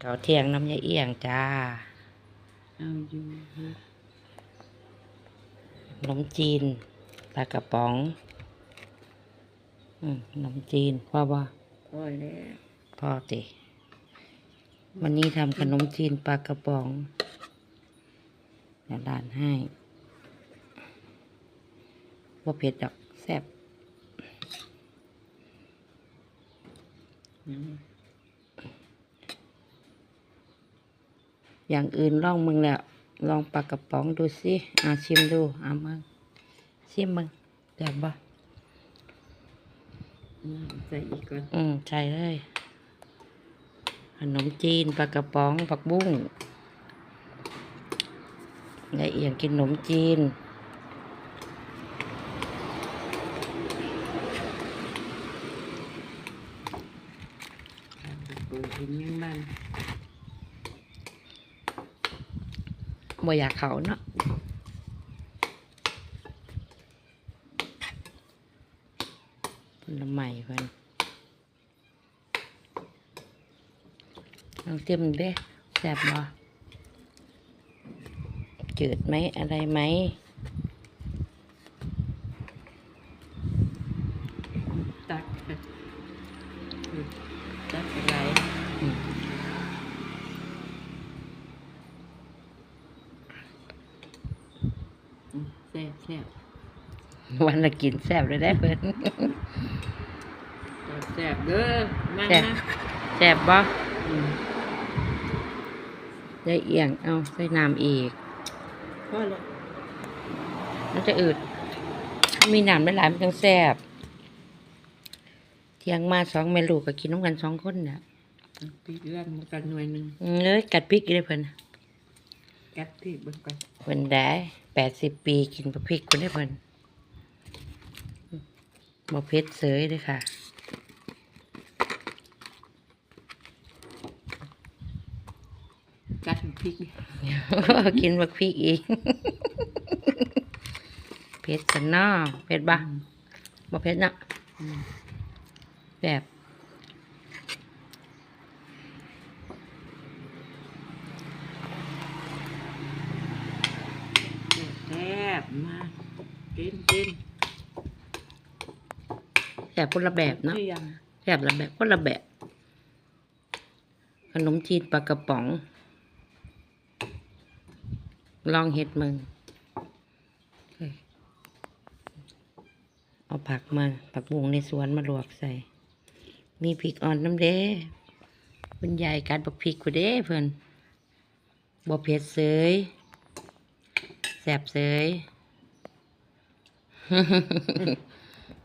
เขาวเที่ยงน้ำยาเอียงจ้าเอาอยู่ฮะขนมจีนปลากระป๋องอืมขนมจีนพ่อบ่พอแล้วพ่อติวันนี้ทำขนมจีนปลากระป๋องเดี๋ยวร้านให้ว่าเผ็ดดอกแซ่บอื อย่างอื่นลองมึงแล้วลองปลากระป๋องดูสิอาชิมดูเอามึงชิมมึงแซ่บบ่อืมใส่อีกก่อนอืมใช่เลยขนมจีนปลากระป๋องผักบุ้งยายเอียงกินขนมจีนเปิดเห็นยังบ้าน บ่อยากเขาเนาะผลไม้เพิ่นลองเต็มเด้แซ่บบ่จืดไหมอะไรไหมตักตักอะไร อืม อืม แซ่บแซ่บวันละกินแซ่บเลยได้เพิ่นแซ่บแซ่บเด้อมาแซ่บมาแซ่บบ่อืมยายเอียงเอาใส่น้ำอีก พอแล้วมันจะอืด มีน้ำหลายๆมันจังแซ่บเที่ยงมาสองแม่ลูกก็กินน้ำกันสองคนน่ะเอาพริกเลื่อนมากันหน่วยหนึ่งอืมเลยกัดพริกอีกเลยเพิ่นกัดพริกเบนก่อนเพิ่นได้ แปดสิบปีกินบะพริกคนได้เพิ่นบ่เผ็ดเสยเลยค่ะกัดพริกกินบะพริกอีกเผ็ดสันนอเผ็ดบ่อืมบ่เผ็ดเนาะอืมแบบ แซ่ บมากินกินแบบคนละแบบเนาะที่ยังแบบละแบบคนละแบบ ขนมจีนปลากระป๋อง ลองเห็ดมึง เอ้ยเอาผักมา ผักบุ้งในสวนมาลวกใส่ มีพริกอ่อนน้ำเด้คุณยายกัดบักพริกกูเด้เพิ่นบ่เผ็ดเสย แสบเสย